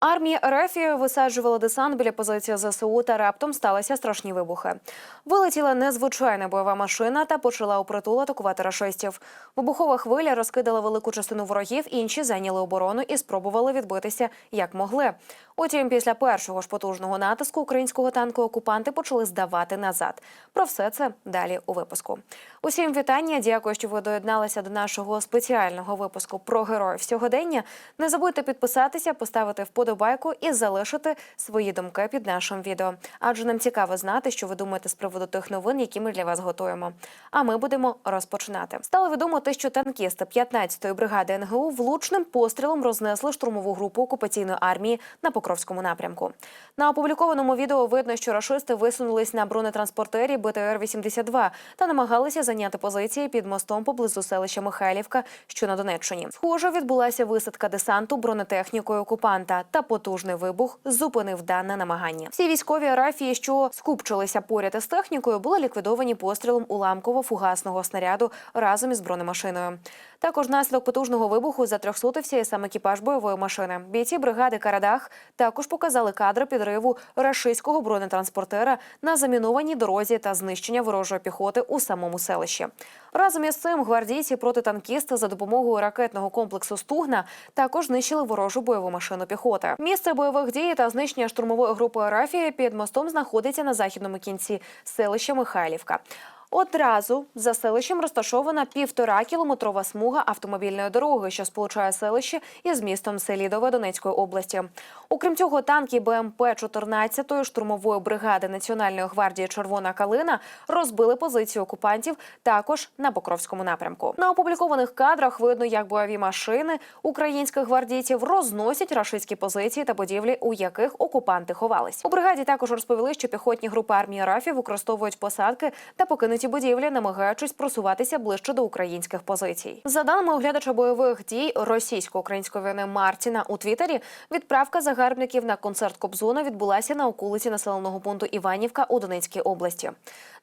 Армія РФ висаджувала десант біля позиції ЗСУ та раптом сталися страшні вибухи. Вилетіла незвичайна бойова машина та почала упритул атакувати рашистів. Вибухова хвиля розкидала велику частину ворогів, інші зайняли оборону і спробували відбитися як могли. Утім, після першого ж потужного натиску українського танку окупанти почали здавати назад. Про все це далі у випуску. Усім вітання. Дякую, що ви доєдналися до нашого спеціального випуску про героїв сьогодення. Не забудьте підписатися, поставити вподобайку і залишити свої думки під нашим відео. Адже нам цікаво знати, що ви думаєте з приводу тих новин, які ми для вас готуємо. А ми будемо розпочинати. Стало відомо те, що танкісти 15-ї бригади НГУ влучним пострілом рознесли штурмову групу окупаційної армії на Покровському напрямку. На опублікованому відео видно, що рашисти висунулись на бронетранспортері БТР-82 та намагалися зайняти позиції під мостом поблизу селища Михайлівка, що на Донеччині. Схоже, відбулася висадка десанту бронетехнікою окупанта, та потужний вибух зупинив дане намагання. Всі військові арафії, що скупчилися поряд із технікою, були ліквідовані пострілом уламково-фугасного снаряду разом із бронемашиною. Також наслідок потужного вибуху затрьохсотився і сам екіпаж бойової машини. Бійці бригади Карадах також показали кадри підриву рашистського бронетранспортера на замінованій дорозі та знищення ворожої піхоти у самому селищі. Разом із цим гвардійці протитанкісти за допомогою ракетного комплексу Стугна також знищили ворожу бойову машину піхоти. Місце бойових дій та знищення штурмової групи Арафії під мостом знаходиться на західному кінці селища Михайлівка. Одразу за селищем розташована півтора кілометрова смуга автомобільної дороги, що сполучає селище із містом Селідове Донецької області. Окрім цього, танки БМП 14-ї штурмової бригади Національної гвардії Червона калина розбили позицію окупантів також на Покровському напрямку. На опублікованих кадрах видно, як бойові машини українських гвардійців розносять рашистські позиції та будівлі, у яких окупанти ховались. У бригаді також розповіли, що піхотні групи армії РАФів використовують посадки та покинуті будівлі, намагаючись просуватися ближче до українських позицій. За даними оглядача бойових дій російсько-української війни Мартіна у Твіттері, відправка загарбників на концерт Кобзона відбулася на околиці населеного пункту Іванівка у Донецькій області.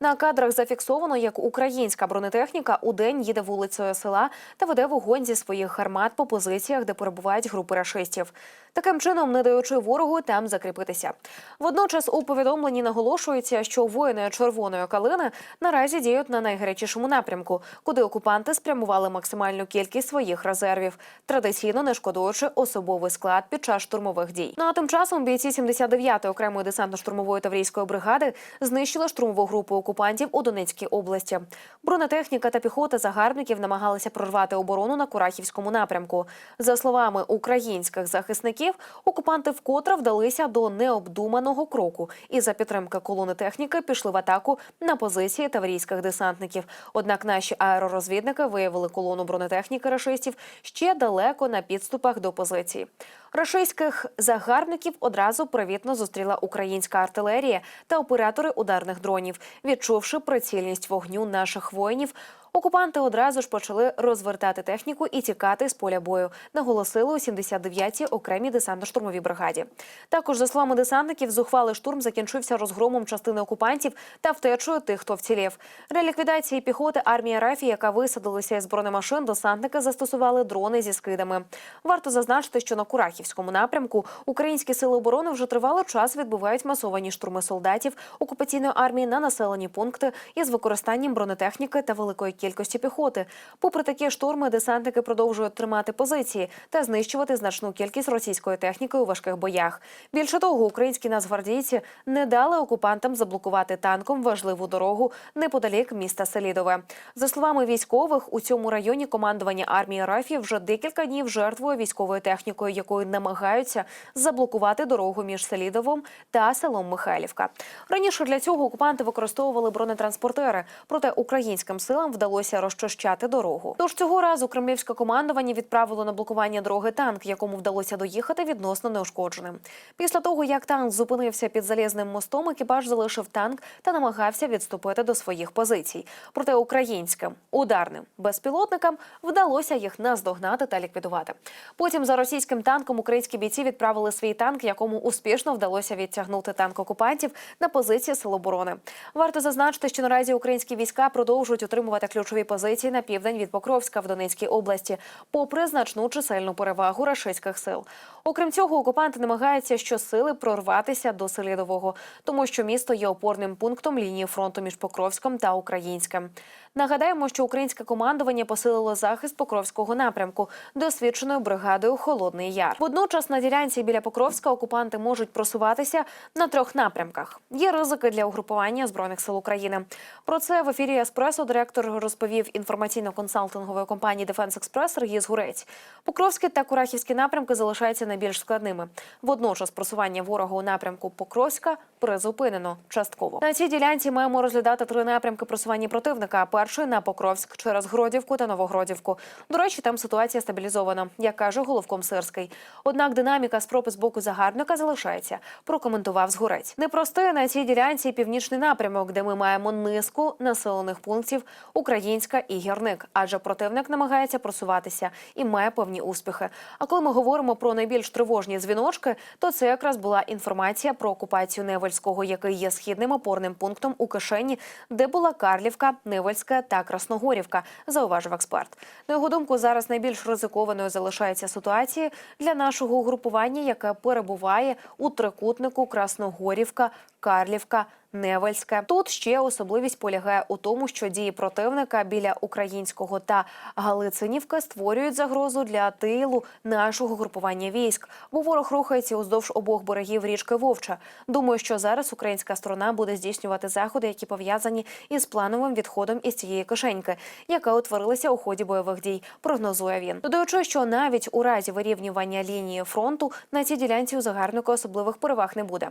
На кадрах зафіксовано, як українська бронетехніка у день їде вулицею села та веде вогонь зі своїх гармат по позиціях, де перебувають групи рашистів. Таким чином, не даючи ворогу там закріпитися. Водночас у повідомленні наголошується, що воїни червоної калини наразі діють на найгарячішому напрямку, куди окупанти спрямували максимальну кількість своїх резервів, традиційно не шкодуючи особовий склад під час штурмових дій. Ну а тим часом бійці 79-ї окремої десантно-штурмової таврійської бригади знищили штурмову групу окупантів у Донецькій області. Бронетехніка та піхота загарбників намагалися прорвати оборону на Курахівському напрямку. За словами українських захисників, окупанти вкотре вдалися до необдуманого кроку і за підтримки колони техніки пішли в атаку на позиції таврійських десантників. Однак наші аеророзвідники виявили колону бронетехніки рашистів ще далеко на підступах до позиції. Рашистських загарбників одразу привітно зустріла українська артилерія та оператори ударних дронів. Відчувши прицільність вогню наших воїнів, окупанти одразу ж почали розвертати техніку і тікати з поля бою. Наголосили у 79-й окремій десантно-штурмовій бригаді. Також, за словами десантників, зухвалий штурм закінчився розгромом частини окупантів та втечою тих, хто вцілів. Для ліквідації піхоти армії РАФі, яка висадилася із бронемашин, десантники застосували дрони зі скидами. Варто зазначити, що на Курахівському напрямку українські сили оборони вже тривалий час відбувають масовані штурми солдатів окупаційної армії на населені пункти із використанням бронетехніки та великої кількості піхоти. Попри такі штурми, десантники продовжують тримати позиції та знищувати значну кількість російської техніки у важких боях. Більше того, українські нацгвардійці не дали окупантам заблокувати танком важливу дорогу неподалік міста Селідове. За словами військових, у цьому районі командування армії РАФі вже декілька днів жертвує військовою технікою, якою намагаються заблокувати дорогу між Селідовом та селом Михайлівка. Раніше для цього окупанти використовували бронетранспортери, проте українським силам вдалося розчищати дорогу. Тож цього разу кремлівське командування відправило на блокування дороги танк, якому вдалося доїхати відносно неушкодженим. Після того, як танк зупинився під залізним мостом, екіпаж залишив танк та намагався відступити до своїх позицій. Проте українським ударним безпілотникам вдалося їх наздогнати та ліквідувати. Потім за російським танком українські бійці відправили свій танк, якому успішно вдалося відтягнути танк окупантів на позиції сил оборони. Варто зазначити, що наразі українські війська продовжують отримувати ключові ключові позиції на південь від Покровська в Донецькій області, попри значну чисельну перевагу рашистських сил. Окрім цього, окупанти намагаються щосили прорватися до Селідового, тому що місто є опорним пунктом лінії фронту між Покровськом та Українським. Нагадаємо, що українське командування посилило захист Покровського напрямку досвідченою бригадою Холодний Яр. Водночас на ділянці біля Покровська окупанти можуть просуватися на трьох напрямках. Є ризики для угрупування збройних сил України. Про це в ефірі Еспресо директор розповів інформаційно-консалтингової компанії Дефенс Експрес Сергій Згурець. Покровський та Курахівські напрямки залишаються найбільш складними. Водночас просування ворога у напрямку Покровська призупинено частково. На цій ділянці маємо розглядати три напрямки просування противника. Перший на Покровськ через Гродівку та Новогродівку. До речі, там ситуація стабілізована, як каже головком Сирський. Однак динаміка спроби з боку загарбника залишається. Прокоментував Згурець. Непростий на цій ділянці північний напрямок, де ми маємо низку населених пунктів Українська і Гірник, адже противник намагається просуватися і має певні успіхи. А коли ми говоримо про найбільш тривожні дзвіночки, то це якраз була інформація про окупацію Невельського, який є східним опорним пунктом у кишені, де була Карлівка, Невельська та Красногорівка, зауважив експерт. На його думку, зараз найбільш ризикованою залишається ситуація для нашого угрупування, яке перебуває у трикутнику Красногорівка, Карлівка. Невельське тут ще особливість полягає у тому, що дії противника біля українського та Галицинівка створюють загрозу для тилу нашого групування військ, бо ворог рухається уздовж обох берегів річки Вовча. Думаю, що зараз українська сторона буде здійснювати заходи, які пов'язані із плановим відходом із цієї кишеньки, яка утворилася у ході бойових дій. Прогнозує він, додаючи, що навіть у разі вирівнювання лінії фронту на цій ділянці у загарбника особливих переваг не буде.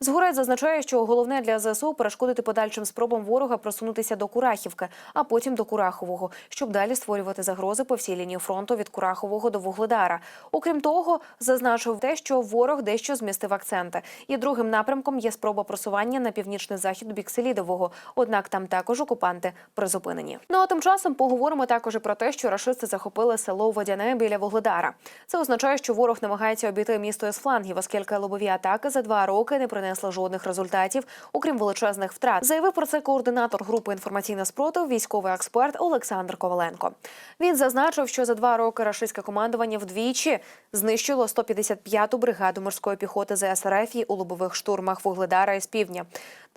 Згорець зазначає, що головне для ЗСУ перешкодити подальшим спробам ворога просунутися до Курахівки, а потім до Курахового, щоб далі створювати загрози по всій лінії фронту від Курахового до Вугледара. Окрім того, зазначив те, що ворог дещо змістив акценти. І другим напрямком є спроба просування на північний захід бік Селідового. Однак там також окупанти призупинені. Ну а тим часом поговоримо також про те, що рашисти захопили село Водяне біля Вугледара. Це означає, що ворог намагається обійти місто із флангів, оскільки лобові атаки за два роки не принесли жодних результатів, окрім величезних втрат. Заявив про це координатор групи інформаційна спротив, військовий експерт Олександр Коваленко. Він зазначив, що за два роки рашистське командування вдвічі знищило 155-ту бригаду морської піхоти ЗСРФ у лобових штурмах Вугледара із півдня.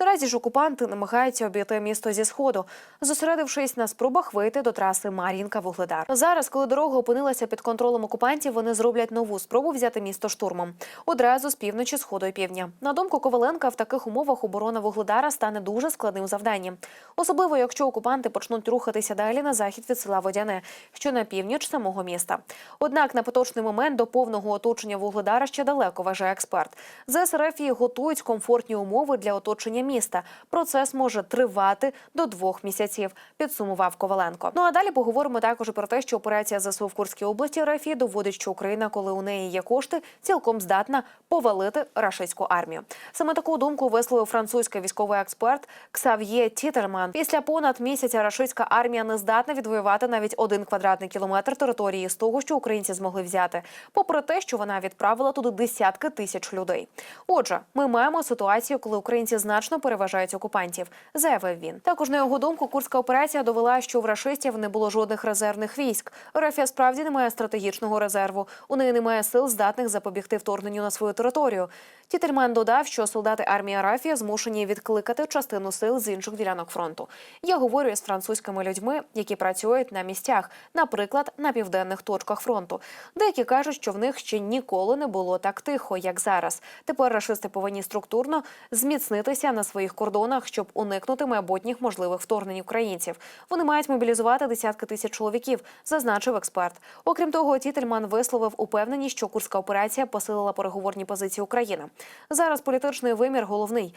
Наразі ж окупанти намагаються обійти місто зі сходу, зосередившись на спробах вийти до траси Мар'їнка Вугледар. Зараз, коли дорога опинилася під контролем окупантів, вони зроблять нову спробу взяти місто штурмом одразу з півночі, сходу і півдня. На думку Коваленка, в таких умовах оборона Вугледара стане дуже складним завданням, особливо якщо окупанти почнуть рухатися далі на захід від села Водяне, що на північ самого міста. Однак на поточний момент до повного оточення Вугледара ще далеко, вважає експерт. ЗСРФ її готують комфортні умови для оточення міста. Процес може тривати до двох місяців. Підсумував Коваленко. Ну а далі поговоримо також про те, що операція ЗСУ в Курській області РФ доводить, що Україна, коли у неї є кошти, цілком здатна повалити рашистську армію. Саме таку думку висловив французький військовий експерт Ксав'є Тітерман. Після понад місяця рашистська армія не здатна відвоювати навіть один квадратний кілометр території з того, що українці змогли взяти, попри те, що вона відправила туди десятки тисяч людей. Отже, ми маємо ситуацію, коли українці значно переважають окупантів, заявив він. Також на його думку, курська операція довела, що в рашистів не було жодних резервних військ. Рафія справді не має стратегічного резерву. У неї немає сил, здатних запобігти вторгненню на свою територію. Тітельман додав, що солдати армії Арафія змушені відкликати частину сил з інших ділянок фронту. Я говорю з французькими людьми, які працюють на місцях, наприклад, на південних точках фронту. Деякі кажуть, що в них ще ніколи не було так тихо, як зараз. Тепер рашисти повинні структурно зміцнитися на своїх кордонах, щоб уникнути майбутніх можливих вторгнень українців. Вони мають мобілізувати десятки тисяч чоловіків, зазначив експерт. Окрім того, Тітельман висловив упевненість, що курська операція посилила переговорні позиції України. Зараз політичний вимір головний.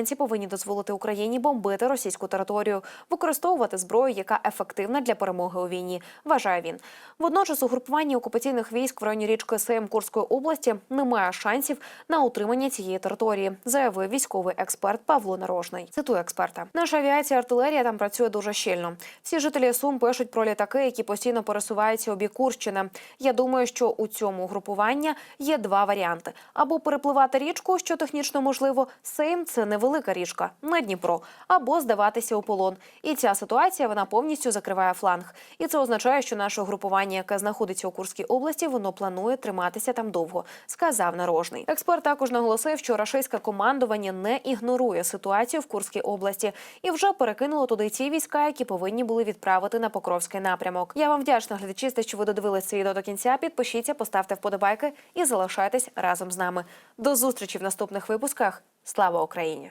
Американці повинні дозволити Україні бомбити російську територію, використовувати зброю, яка ефективна для перемоги у війні. Вважає він. Водночас угрупування окупаційних військ в районі річки Сейм Курської області немає шансів на утримання цієї території, заявив військовий експерт Павло Нарожний. Цитую експерта: наша авіація, артилерія там працює дуже щільно. Всі жителі Сум пишуть про літаки, які постійно пересуваються у бік Курщини. Я думаю, що у цьому угрупування є два варіанти: або перепливати річку, що технічно можливо, Сейм це невелика річка на Дніпро, або здаватися у полон. І ця ситуація вона повністю закриває фланг. І це означає, що наше групування, яке знаходиться у Курській області, воно планує триматися там довго, сказав нарожний. Експерт також наголосив, що рашистське командування не ігнорує ситуацію в Курській області і вже перекинуло туди ті війська, які повинні були відправити на Покровський напрямок. Я вам вдячна глядачі, що ви додивилися це відео до кінця. Підпишіться, поставте вподобайки і залишайтесь разом з нами. До зустрічі в наступних випусках. Слава Україні!